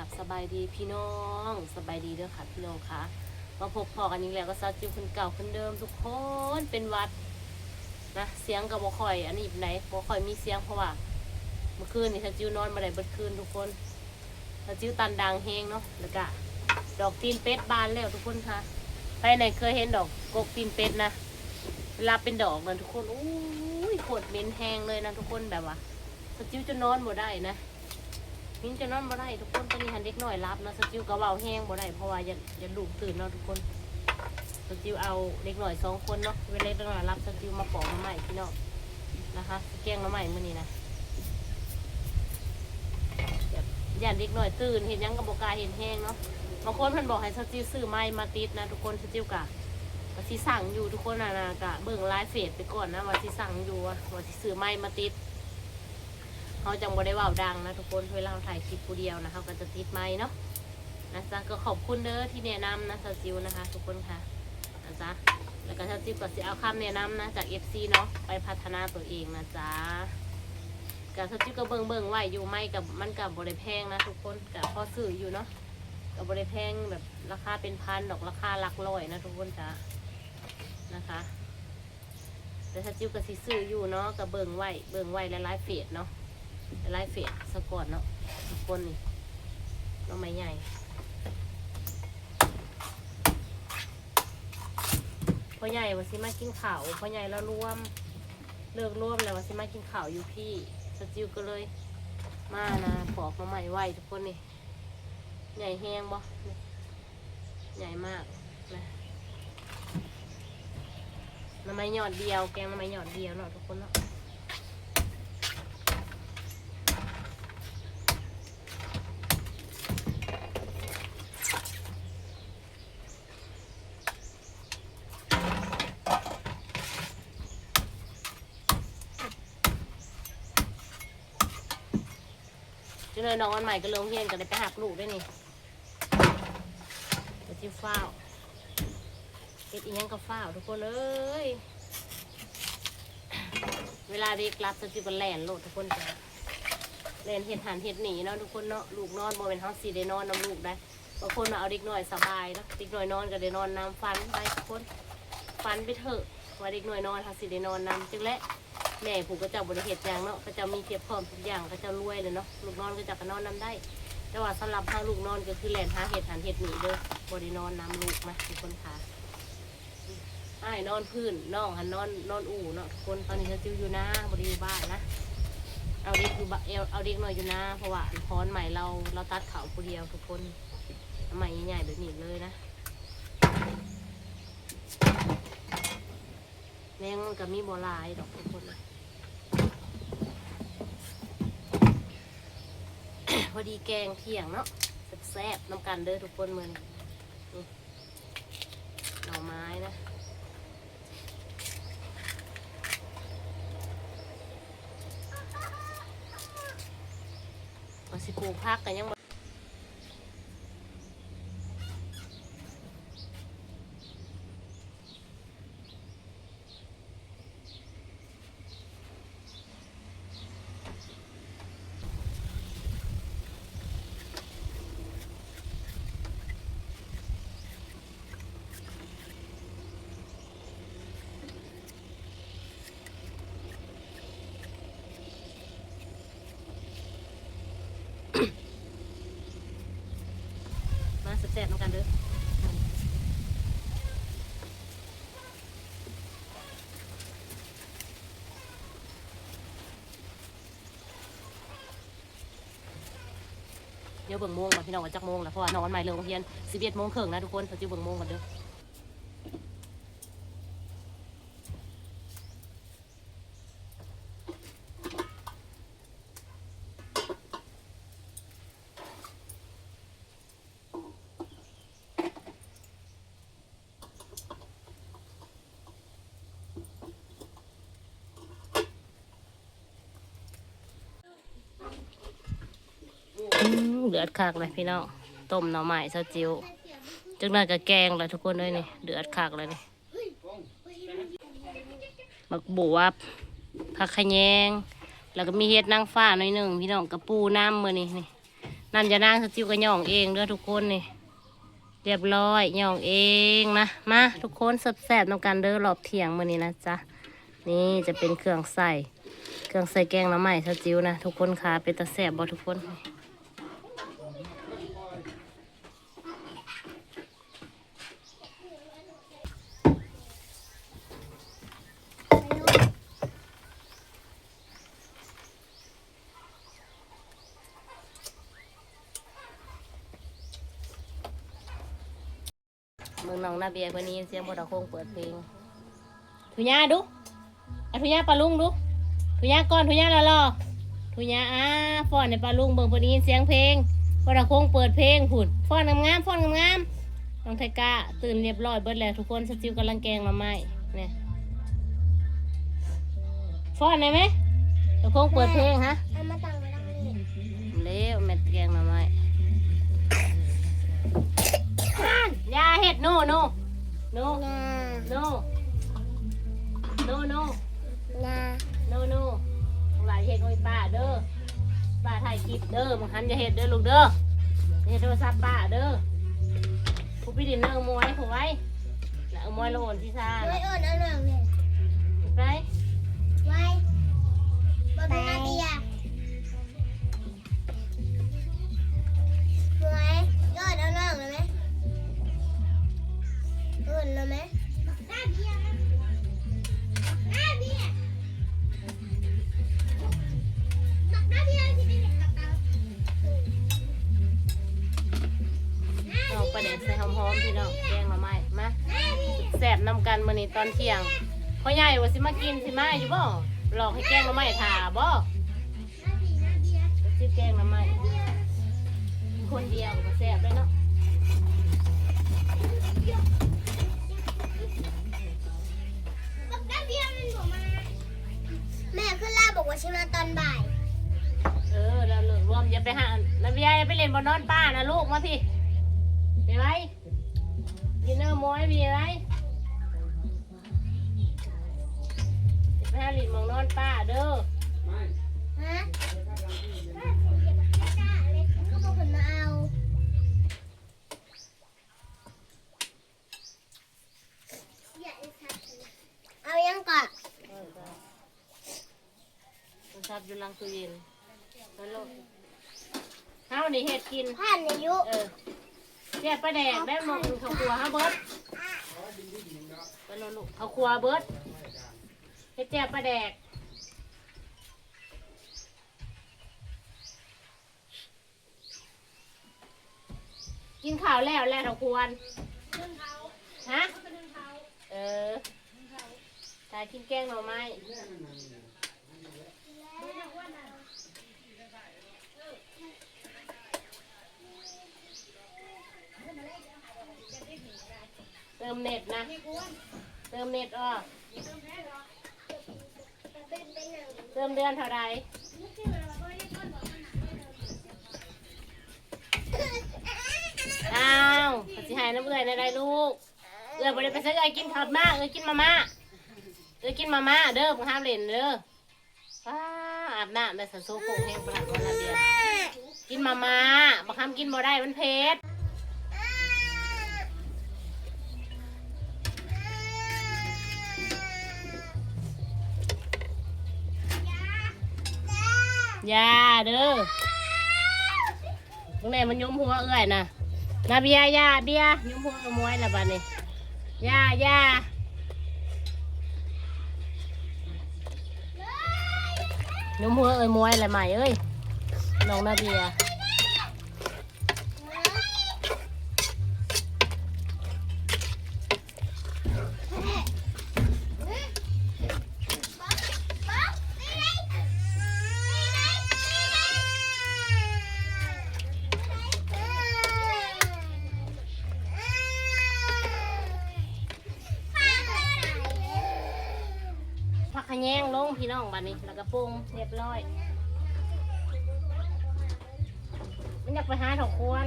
กับสบายดีพี่น้องสบายดีเด้อค่ะพี่น้องค่ะมาพบพอกันอีกแล้วก็ซาจิวคนเก่าคนเดิมทุกคนเป็นวัดนะเสียงกับบ่ค่อย อันนี้ไหนบ่ค่อยมีเสียงเพราะว่าเมื่อคืนนี่ซาจิวนอนมาได้เบิดคืนทุกคนซาจิวตันดังเฮงเนาะแล้วก็ดอกตีนเป็ดบานแล้วทุกคนค่ะใครไหนเคยเห็นดอกกกตีนเป็ดนะเวลาเป็นดอกนะทุกคนอู้ยโคตรเหม็นแห้งเลยนะทุกคนแบบว่าซาจิวจะนอนบ่ได้นะ มิ้นจะนอนบ่ได้ทุกคนตอนนี้หันเด็กหน้อยรับนะสจิวกระเบาแห้งบ่ได้เพราะว่าอย่าอย่าลูกตื่นเนาะทุกคนสจิวเอาเด็กหน้อยสองคนเนาะเวลาเด็กหน้อยรับสจิวมาปอกมาใหม่พี่น้องนะคะแกงมาใหม่มื้อนี้นะแบบย่าเด็กหน้อยตื่นเห็นยังกับบกาเห็นแห้งเนาะบางคนเพิ่นบอกให้สจิวซื้อไม้มาติดนะทุกคนสจิวกะว่าสิสั่งอยู่ทุกคนนะนะกะเบิ่งไลฟ์เฟซไปก่อนนะว่าสิสั่งอยู่ว่าว่าสิซื้อไม้มาติด เขาจังบ่ได้เว่าดังนะทุกคนเวลาเราถ่ายคลิปผู้เดียวนะเขาก็จะติดไม้เนาะนะจ๊ะก็ขอบคุณเด้อที่แนะนำนะซาจิวนะคะ ทุกคนค่ะนะจ๊ะแล้วก็ซาจิวก็จะเอาคำแนะนำนะจาก FC เนาะไปพัฒนาตัวเองนะจ๊ะกับซาจิวก็เบิ่งเบิ่งๆไว้อยู่ไม่กับมันกับบริแพงนะทุกคนกับพอซื้ออยู่เนาะกับบริแพงแบบราคาเป็นพันดอกราคาหลักร้อยนะทุกคนจ้ะนะคะแต่ถ้าจิ้วกับซิซื้ออยู่เนาะกับเบิ่งไหวเบิ่งไหวและไลฟ์เฟซเนาะ ไลฟ์เฟซสะกดเนาะทุกคนนี่น้องไม้ใหญ่พ่อใหญ่ว่าสิมากินข้าวพ่อใหญ่แล้วร่วมเลิกร่วมแล้วว่าสิมากินข้าวอยู่พี่สจิวก็เลย มานะปอกมาใหม่ไว้ทุกคนนี่ใหญ่แห้งบ่ใหญ่มากนะน้ำไม้หยอดเดียว แกงน้ำไม้หยอดเดียวเนาะทุกคนเนาะ ยน้องวันใหม่ก็ลงเฮียนก็ได้ไปหักลูกด้วยนี่ไปจิ้วฟ้าเก็ดอีหยังก็ฟ้าทุกคนเอ้ยเวลาเด็กรับจะจิบแลนโลดทุกคนจ้ะแลนเห็ดหันเห็ดหนีเนาะทุกคนเนาะลูกนอนบ่เป็นห้องสีได้นอนน้ำลูกได้บางคนมาเอาเด็กหน่อยสบายเนาะเด็กหน่อยนอนก็ได้นอนน้ำฟันไปทุกคนฟันไปเถอะว่าเด็กหน่อยนอนเขาสีได้นอนน้ำจึงและ แม่ผูกก็เจ้าบริเหตุอย่างเนาะก็จะมีเทียบพร้อมทุกอย่างก็จะรวยเลยเนาะลูกนอนก็จะก็นอนน้ำได้ แต่ว่าสำหรับทาลูกนอนก็คือแหลนหาเห็ดหันเห็ดหนีเด้อบรินอนน้ำลูกมาทุกคนค่ะอ้ายนอนพื้นน้องหันนอนนอนอู่เนาะทุกคนตอนนี้เขาจิ้วอยู่นะบริอยู่บ้านนะเอาเด็กอยู่บ้านเอาเอาด็กหน่อยอยู่นะเพราะว่าพรใหม่เราเราตัดเขาผู้เดียวทุกคนใหม่ใหญ่แบบนี้เลยนะแมงมันก็มีบัวลายดอกทุกคน พอดีแกงเที่ยงเนาะแซ่บๆน้ำกันเด้อทุกคนมือนหน่อไม้นะมาสิปลูกพักกันยังบ่มาแซ่บๆน้ำกันเด้อเดี๋ยวเบิ่งโมงก่อนพี่น้องว่าจักโมงแล้วเพราะว่านอนใหม่เลิกโรงเรียนสิบเอ็ดโมงครึ่งนะทุกคนเขาจะเบิ่งโมงก่อนเด้อมเดื อดคักเลยพี่น้องต้มหน่อไม้ซาจิวจังนั้นก็แกงเลยทุกคนเลยนี่เดือดคักเลยนี่บักบวบผักขยง แล้วก็มีเห็ดนางฟ้าหน่อยหนึ่งพี่น้องกระปูน้ำมือนี่นี่นั่นจะนางสจิวก็ย่องเองด้อทุกคนนี่เรียบร้อยย่องเองนะมาทุกคนแซ่บๆนำกันเด้อรอบเทียงมือนี้นะจ๊ะนี่จะเป็นเครื่องใส่เครื่องใส่แกงน้ำใหม่สจิวนะทุกคนค่ะเป็นตะแซ่บบ่ทุกคน น้องนาเบียวันนี้เสียงบอดคงเปิดเพลงทุญาดูอะทุญาปลาลุงดูทุญาก่อนทุญาละรอทุญาอ่าฟ้อนในปลาลุงเบิ่งพอดีเสียงเพลงบอดคงเปิดเพลงผุดฟ้อนงามๆฟ้อนงามๆน้องไทกาตื่นเรียบร้อยเบิดแล้วทุกคนสจิวกำลังแกงมาไม้เนี่ยฟ้อนได้ไหมบอดคงเปิดเพลงฮะเอามาตั้งไว้ตรงนี้เร็วแม่แกงมาไม้ อยาเห็ดโน่โน่โน่นา no no no นา no no หลายเฮ็ดโอ้ยป้าเด้อป้าถ่ายคลิปเด้อมึงหันอย่าเฮ็ดเด้อลูกเด้ออย่าเฮ็ดโทรศัพท์ป้าเด้อผู้พี่ดินเนอร์มวยผู้ไว้แล้วเอามวยโลนที่ซ่าไว้อ่อนเอาหนังเนี่ยไปไว้บนนาเดีย อ่อนเลยไหมนาเดียนาเดียนาเดียที่เป็นกระเป๋าเอาประเด็นใส่หอมๆพี่น้องแกงมาใหม่มาแซ่บนำกันมื้อนี้ตอนเที่ยงพ่อใหญ่ว่าสิมากินสิมาอยู่บ่หลอกให้แกงมาใหม่ถ่าบ่สิแกงมาใหม่คนเดียวก็แซ่บเลยเนาะ บอกว่าชิมาตอนบ่าย เออเราเลิกรวมอย่าไปหานาเบียอย่าไปเล่นบนนอนป้านะลูกมาพี่เดี๋ยวไว้กินเนื้อมวยพี่ไว้อย่าไปหาเลินหมองนอนป้าเด้อฮะก็บอกคนมาเอาเอายังก่อนเออได้ มันทับอยู่หลังตู้เย็นแล้วลูกเฮานี่เฮ็ดกิน ผ่านอายุเออเรียกปลาแดกได้หมกเขาครัวฮะเบิร์ดไปโลลูกเขาครัวเบิร์ดเฮ็ดแจ่วปลาแดกกินข้าวแล้วแล้วเราควรฮะ เออตายกินแกงหน่อไม้ เติมเน็ตนะ เติมเน็ตอะเติมเดือนเท่าไรอ้าวปฏิหายน้ำเอื่อยในไรลูก เอื่อยบริไปซื้อเอื่อยกินข้าวมากเอื่อยกินมาม่าเอื่อยกินมาม่าเด้อมึงห้ามเล่นเด้อว้าอาบน้ำแต่สันโซโคงแห้งปลาดวันละเดียวกินมาม่าบังคับกินบ่ได้มันเผ็ด ยาเด้อตรงไหนมันยุมหัวเอื่อยนะนาเบียยาเบียยุมหัวกระมวยละบัดนี้อยายายุมหัวเอ้ยมวยละใหม่เอ้ยน้องนาเบีย ดนี้แล้วก็ปรุงเรียบร้อย มันอยากไปหาถกควร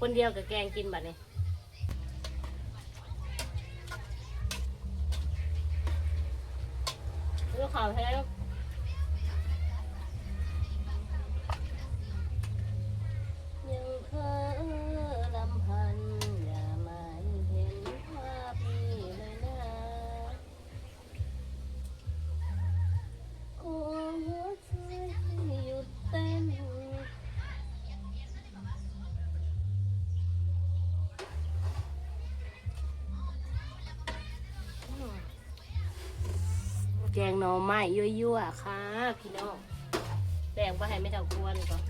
คนเดียวกับแกงกินบัดนี้ลูกข่าวแท้ แกงหน่อไม้ยั่วๆ ค่ะ พี่น้องแบ่งไปให้ไม่เท่ากวนก่อน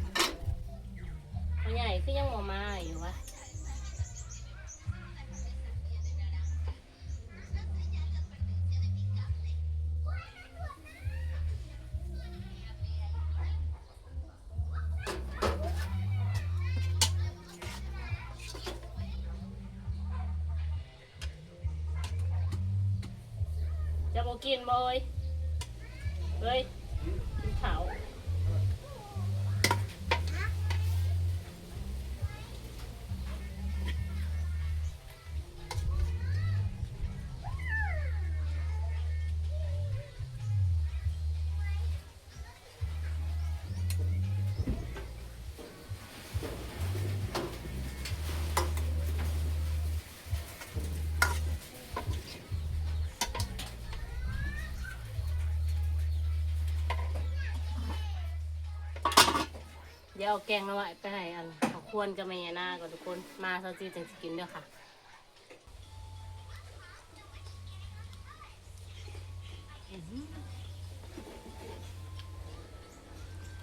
พ่อใหญ่คือยังหมอไมาอยู่วะจะบอกกินบ่อย เฮ้ย เดี๋ยวเอาแกงเอาไว้ไปให้อันเขอควรกับแม่ย่านาก่อนทุกคนมาเซาจีจังสิกินเด้อค่ะ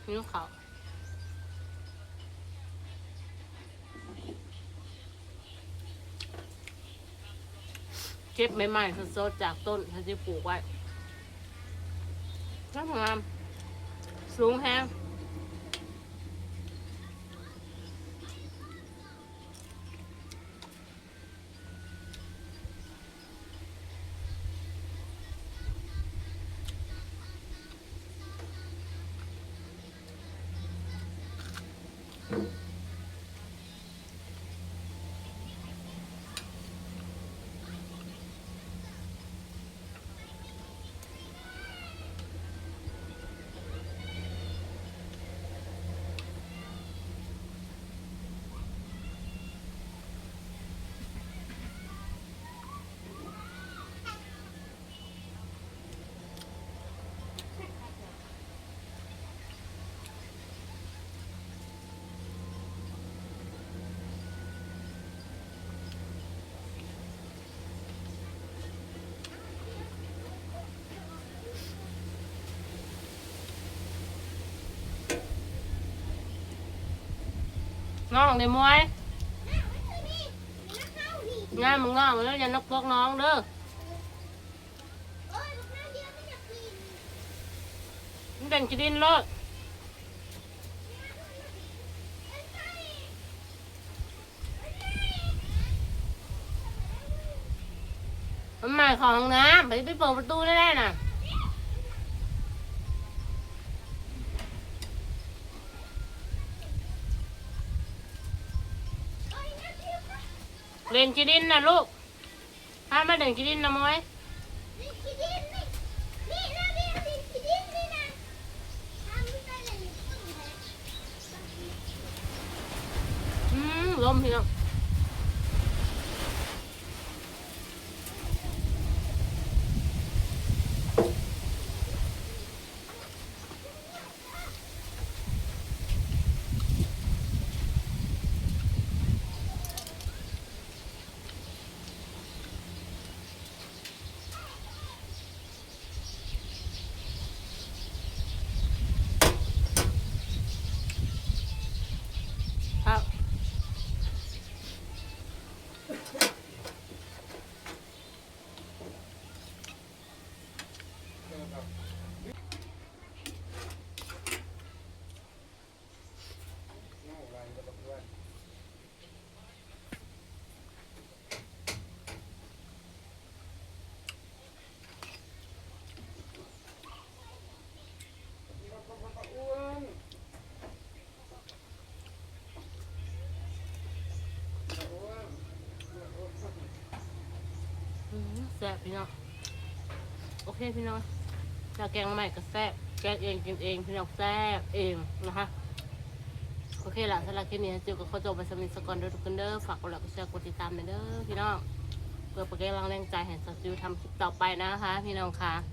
นี่ลูกเขาเก็บใหม่ๆสดๆจากต้นที่จะปลูกไว้งามงามสูงแฮง น้องเดี๋ยวมวยงานมึงน้องแล้วอย่านกพวกน้องเด้อมันเป็นกิดินรถมันหมายของห้องน้ำไปไปเปิดประตูได้ๆน่ะ เล่นกิดินนะลูกพามาเล่นกิดินนะมวยอืมลมพี่น้อง ซ่บพี่น้องโอเคพี่น้องจะแกงใหม่ก็แซ่บแกงเองกินเองพี่น้องแซ่บเองนะคะโอเคละสำหรับคลิปนี้จิวกับข้าวโจบไปสมิธสกอนเด้อทุกคนเด้อฝากกดไลค์กดแชร์กดติดตามเด้อพี่น้องเพื่อเป็นกำลังแรงใจให้สจิวทำคลิปต่อไปนะคะ พี่น้องค่ะ